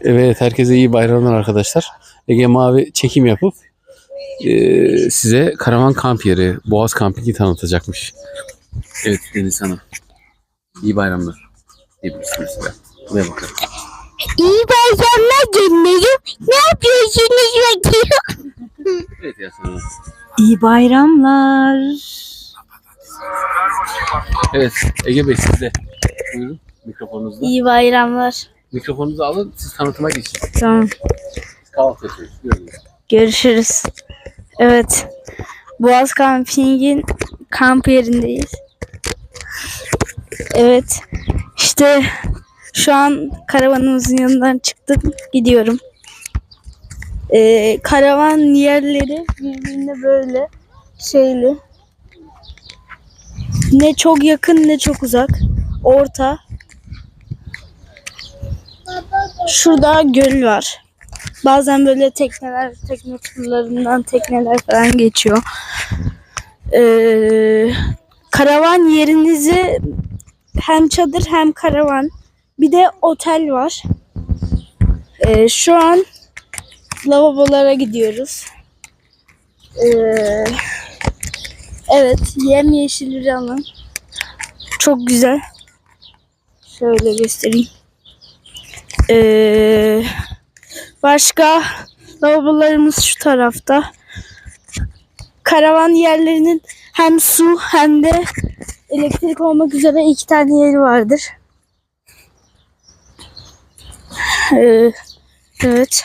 Evet herkese iyi bayramlar arkadaşlar. Ege Mavi çekim yapıp eee, size karavan kamp yeri Boğaz Kamping'i tanıtacakmış. Evet Deniz Hanım. İyi bayramlar. Diyebilirsiniz size. Buraya bakalım. İyi bayramlar canlarım. Ne yapıyorsunuz bakayım? Evet Yasemin Hanım. İyi bayramlar. Evet Ege Bey sizde. Buyurun mikrofonunuzda. İyi bayramlar. Mikrofonunuzu alın siz tanıtıma geçin. Tamam. Kahvaltı yapıyoruz. Buyurun. Görüşürüz. Evet. Boğaz Camping'in kamp yerindeyiz. Evet. İşte şu an karavanımızın yanından çıktım. Gidiyorum. Ee, karavan yerleri birbirine böyle şeyli. Ne çok yakın ne çok uzak. Orta. Şurada göl var. Bazen böyle tekneler, tekne turlarından tekneler falan geçiyor. Ee, karavan yerinizi hem çadır hem karavan bir de otel var. Ee, şu an lavabolara gidiyoruz. Ee, evet, yemyeşil bir alan. Çok güzel. Şöyle göstereyim. Ee, Başka lavabolarımız şu tarafta. Karavan yerlerinin hem su hem de elektrik olmak üzere iki tane yeri vardır. Ee, evet.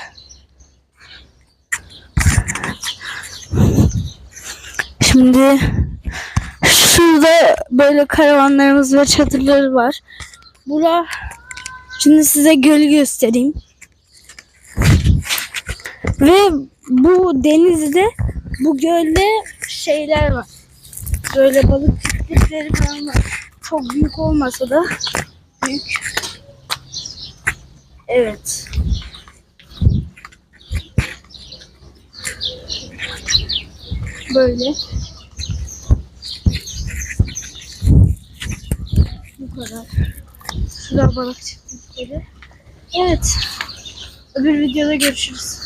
Şimdi şurada böyle karavanlarımız ve çadırları var. Bura şimdi size gölü göstereyim. Ve bu denizde bu gölde şeyler var. Böyle balık çiftlikleri falan var. Çok büyük olmasa da büyük. Evet. Böyle. Bu kadar. Şurada balık çiftlikleri. Evet. Öbür videoda görüşürüz.